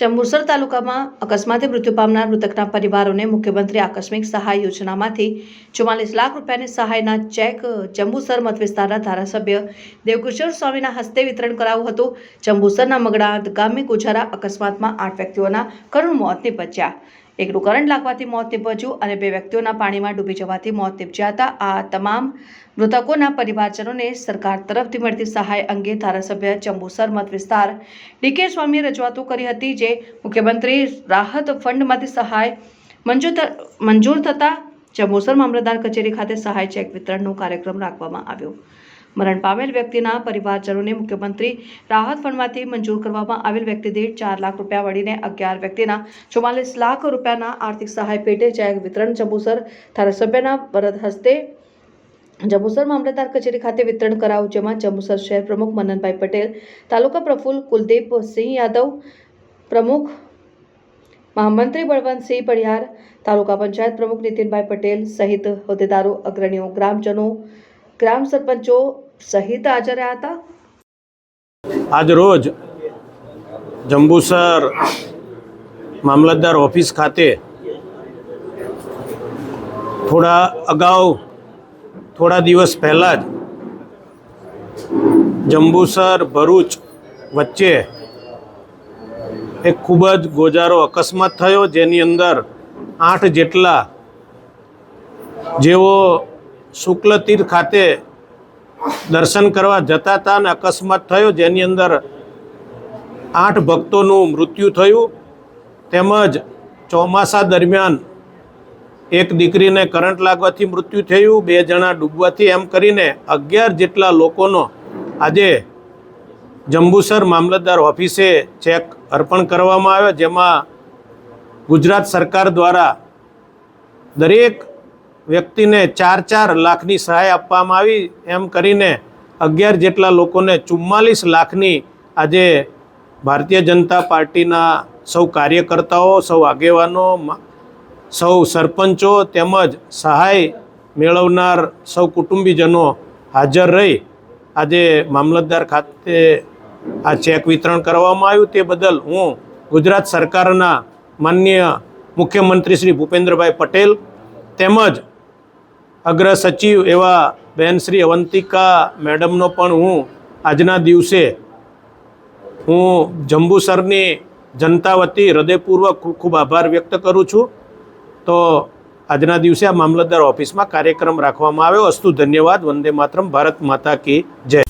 જંબુસર તાલુકામાં અકસ્માતે મૃત્યુ પામનાર મૃતકના પરિવારોને મુખ્યમંત્રી આકસ્મિક સહાય યોજનામાંથી ચુમ્માલીસ લાખ રૂપિયાની સહાયના ચેક ચંબુસર મતવિસ્તારના ધારાસભ્ય દેવકિશોર સ્વામીના હસ્તે વિતરણ કરાયું હતું. ચંબુસરના મગડા ગામે ગુજારા અકસ્માતમાં આઠ વ્યક્તિઓના કરુણ મોત નીપજ્યા. એકનું કરંટ લાગવાથી મોત નીપજ્યું અને બે વ્યક્તિઓના પાણીમાં ડૂબી જવાથી મોત નીપજ્યા હતા આ તમામ મૃતકોના પરિવારજનોને સરકાર તરફથી મળતી સહાય અંગે ધારાસભ્ય ચંબુસર મત વિસ્તાર ડીકે સ્વામીએ રજૂઆતો કરી હતી જે મુખ્યમંત્રી રાહત ફંડમાંથી સહાય મંજૂર મંજૂર થતા ચંબુસર મામલતદાર કચેરી ખાતે સહાય ચેક વિતરણનો કાર્યક્રમ રાખવામાં આવ્યો. મરણ પામેલ વ્યક્તિના પરિવારજનોને મુખ્યમંત્રી રાહત ફંડમાંથી મંજૂર કરવામાં આવેલ વ્યક્તિ દીઠ ચાર લાખ રૂપિયા વળીને અગિયાર વ્યક્તિના ચુમ્માલીસ લાખ રૂપિયાના આર્થિક સહાય પેટે ચેક વિતરણ જંબુસર ધારાસભ્યના વરદ હસ્તે જંબુસર મામલતદાર કચેરી ખાતે વિતરણ કરાયું, જેમાં જંબુસર શહેર પ્રમુખ મનનભાઈ પટેલ, તાલુકા પ્રફુલ્લ કુલદીપ સિંહ યાદવ, પ્રમુખ મહામંત્રી બળવંતસિંહ પડિયાર તાલુકા પંચાયત પ્રમુખ નીતિનભાઈ પટેલ સહિત હોદ્દેદારો, અગ્રણીઓ, ગ્રામજનો ગ્રામ સરપંચો સહિત હાજર રહ્યા હતા? આજ રોજ જંબુસર મામલતદાર ઓફિસ ખાતે થોડા અગાઉ, થોડા દિવસ પહેલાં જ જંબુસર ભરૂચ વચ્ચે એક ખૂબ જ ગોજારો અકસ્માત થયો, જેની અંદર આઠ જેટલા જેઓ શુક્લતીર્થ ખાતે દર્શન કરવા જતા હતા અને અકસ્માત થયો, જેની અંદર આઠ ભક્તોનું મૃત્યુ થયું. તેમજ ચોમાસા દરમિયાન એક દીકરીને કરંટ લાગવાથી મૃત્યુ થયું. બે જણા ડૂબવાથી એમ કરીને અગિયાર જેટલા લોકોનો આજે જંબુસર મામલતદાર ઓફિસે ચેક અર્પણ કરવામાં આવ્યો, જેમાં ગુજરાત સરકાર દ્વારા દરેક વ્યક્તિને ચાર ચાર લાખની સહાય આપવામાં આવી. એમ કરીને અગિયાર જેટલા લોકોને ચુમ્માલીસ લાખની આજે ભારતીય જનતા પાર્ટીના સૌ કાર્યકર્તાઓ, સૌ આગેવાનો સૌ સરપંચો તેમજ સહાય મેળવનાર સૌ કુટુંબીજનો હાજર રહી. આજે મામલતદાર ખાતે આ ચેક વિતરણ કરવામાં આવ્યું તે બદલ હું ગુજરાત સરકારના માન્ય મુખ્યમંત્રી શ્રી ભૂપેન્દ્રભાઈ પટેલ તેમજ અગ્ર સચિવ એવા બહેન શ્રી અવંતિકા મેડમનો પણ હું આજના દિવસે હું જંબુસરની જનતા વતી હૃદયપૂર્વક ખૂબ ખૂબ આભાર વ્યક્ત કરું છું. તો આજના દિવસે આ મામલતદાર ઓફિસમાં કાર્યક્રમ રાખવામાં આવ્યો. અસ્તુ ધન્યવાદ. વંદે માતરમ. ભારત માતા કી જય.